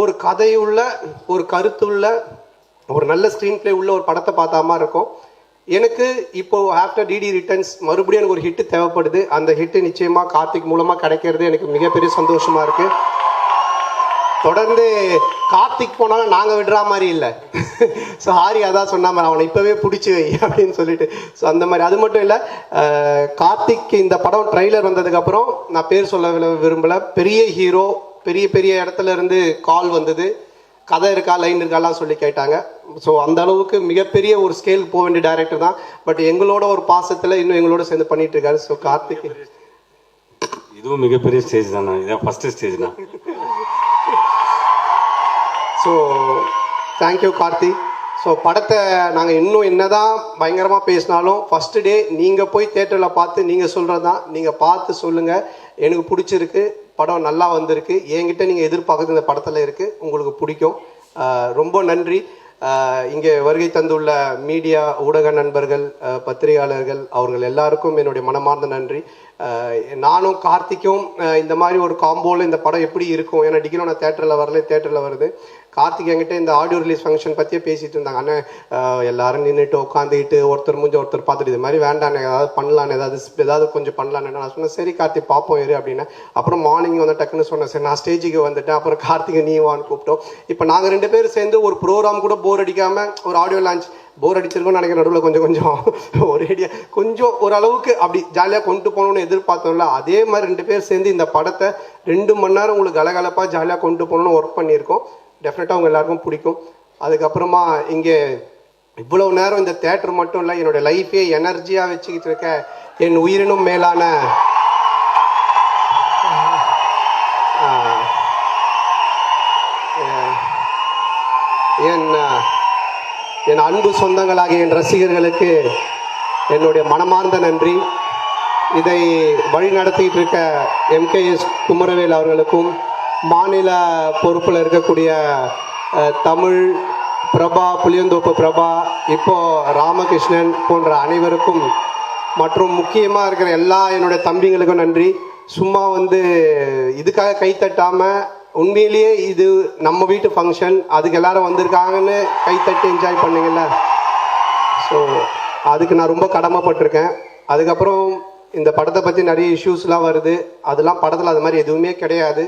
ஒரு கதையுள்ள ஒரு கருத்துள்ள ஒரு நல்ல ஸ்க்ரீன் பிளே உள்ள ஒரு படத்தை பார்த்தா மாதிரி இருக்கும். எனக்கு இப்போ ஆஃப்டர் டிடி ரிட்டர்ன்ஸ் மறுபடியும் எனக்கு ஒரு ஹிட்டு தேவைப்படுது. அந்த ஹிட்டு நிச்சயமா கார்த்திக் மூலமா கிடைக்கிறது. எனக்கு மிகப்பெரிய சந்தோஷமா இருக்கு. தொடர்ந்து கார்த்திக் போனாலும் நாங்கள் விடுற மாதிரி இல்லை. ஸோ ஹாரி அதான் சொன்ன மாதிரி அவனை இப்போவே பிடிச்சி வை அப்படின்னு சொல்லிட்டு. ஸோ அந்த மாதிரி. அது மட்டும் இல்லை கார்த்திக் இந்த படம் ட்ரைலர் வந்ததுக்கப்புறம் நான் பேர் சொல்ல விரும்பலை. பெரிய ஹீரோ பெரிய பெரிய இடத்துல இருந்து கால் வந்தது. கதை இருக்கா லைன் இருக்காலாம் சொல்லி கேட்டாங்க. ஸோ அந்த அளவுக்கு மிகப்பெரிய ஒரு ஸ்கேல் போக வேண்டிய டைரக்டர் தான். பட் எங்களோட ஒரு பாசத்தில் இன்னும் எங்களோட சேர்ந்து பண்ணிட்டு இருக்காரு. ஸோ கார்த்திக். இதுவும் மிகப்பெரிய ஸ்டேஜ் தானே இதான் ஃபர்ஸ்ட் ஸ்டேஜ் தான். So thank you Karthi. So படத்தை நாங்கள் இன்னும் என்னதான் பயங்கரமாக பேசினாலும் ஃபஸ்ட்டு டே நீங்கள் போய் தேட்டரில் பார்த்து நீங்கள் சொல்கிறது தான் நீங்கள் பார்த்து சொல்லுங்கள் எனக்கு பிடிச்சிருக்கு. படம் நல்லா வந்திருக்கு. என்கிட்ட நீங்கள் எதிர்பார்க்குறது இந்த படத்தில் இருக்குது உங்களுக்கு பிடிக்கும். ரொம்ப நன்றி. இங்கே வருகை தந்துள்ள மீடியா ஊடக நண்பர்கள் பத்திரிகையாளர்கள் அவர்கள் எல்லாருக்கும் என்னுடைய மனமார்ந்த நன்றி. நானும் கார்த்திக்கும் இந்த மாதிரி ஒரு காம்போவில் இந்த படம் எப்படி இருக்கும்? ஏன்னா டிகிலோ நான் தேட்டரில் வரல தேட்டரில் வருது. கார்த்திக் என்கிட்ட இந்த ஆடியோ ரிலீஸ் ஃபங்க்ஷன் பற்றியே பேசிகிட்டு இருந்தாங்க. ஆனால் எல்லாரும் நின்றுட்டு உட்காந்துக்கிட்டு ஒருத்தர் முடிஞ்ச ஒருத்தர் பார்த்துட்டு இது மாதிரி வேண்டாண்ணே ஏதாவது பண்ணலான்னு ஏதாவது ஏதாவது கொஞ்சம் பண்ணலான்னு நான் சொன்னேன் சரி கார்த்திக் பார்ப்போம் இரு அப்படின்னு. அப்புறம் மார்னிங் வந்து டக்குன்னு சொன்னேன் சரி நான் ஸ்டேஜுக்கு வந்துட்டேன். அப்புறம் கார்த்திகை நீ வான்னு கூப்பிட்டோம். இப்போ நாங்கள் ரெண்டு பேரும் சேர்ந்து ஒரு ப்ரோக்ராம் கூட போர் அடிக்காமல் ஒரு ஆடியோ லான்ச் போர் அடிச்சிருக்கோம்னு நினைக்கிறேன். நடுவில் கொஞ்சம் கொஞ்சம் ஒரு ஐடியா கொஞ்சம் ஓரளவுக்கு அப்படி ஜாலியாக கொண்டு போகணும்னு எதிர்பார்த்தோம்ல அதே மாதிரி ரெண்டு பேர் சேர்ந்து இந்த படத்தை ரெண்டு மணி நேரம் உங்களுக்கு கலகலப்பாக ஜாலியாக கொண்டு போகணும்னு ஒர்க் பண்ணியிருக்கோம். டெஃபினட்டாக அவங்க எல்லாருக்கும் பிடிக்கும். அதுக்கப்புறமா இங்கே இவ்வளவு நேரம் இந்த தேட்டர் மட்டும் இல்லை என்னோடய லைஃபே எனர்ஜியாக வச்சுக்கிட்டு இருக்க என் உயிரினும் மேலான என் என் அன்பு சொந்தங்களாகிய என் ரசிகர்களுக்கு என்னுடைய மனமார்ந்த நன்றி. இதை வழி நடத்திட்டு இருக்க எம்கேஎஸ் குமரவேல் அவர்களுக்கும் மாநில பொறுப்பில் இருக்கக்கூடிய தமிழ் பிரபா புளியந்தோப்பு பிரபா இப்போ ராமகிருஷ்ணன் போன்ற அனைவருக்கும் மற்றும் முக்கியமாக இருக்கிற எல்லா என்னுடைய தம்பிங்களுக்கும் நன்றி. சும்மா வந்து இதுக்காக கை உண்மையிலேயே இது நம்ம வீட்டு ஃபங்க்ஷன் அதுக்கு எல்லாரும் வந்திருக்காங்கன்னு கைத்தட்டி என்ஜாய் பண்ணீங்கல்ல? ஸோ அதுக்கு நான் ரொம்ப கடமைப்பட்டிருக்கேன். அதுக்கப்புறம் இந்த படத்தை பற்றி நிறைய இஷ்யூஸ்லாம் வருது. அதெல்லாம் படத்தில் அது மாதிரி எதுவுமே கிடையாது.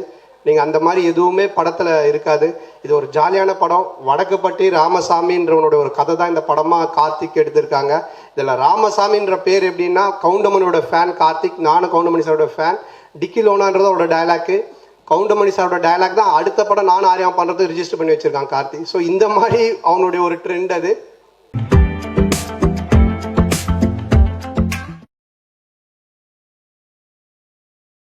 நீங்கள் அந்த மாதிரி எதுவுமே படத்தில் இருக்காது. இது ஒரு ஜாலியான படம். வடக்குப்பட்டி ராமசாமின்றவனுடைய ஒரு கதை தான் இந்த படமாக கார்த்திக் எடுத்திருக்காங்க. இதில் ராமசாமின்ற பேர் எப்படின்னா கவுண்டமணியோட ஃபேன் கார்த்திக் நானும் கவுண்டமணி சாரோட ஃபேன் டிக்கி லோனான்றது அவரோட டைலாக்கு கவுண்டமணி சாரோட டயலாக் தான் அடுத்த படம் நானும் ஆரியம் பண்ணுறது ரிஜிஸ்டர் பண்ணி வச்சுருக்காங்க கார்த்திக். ஸோ இந்த மாதிரி அவனுடைய ஒரு ட்ரெண்ட் அது.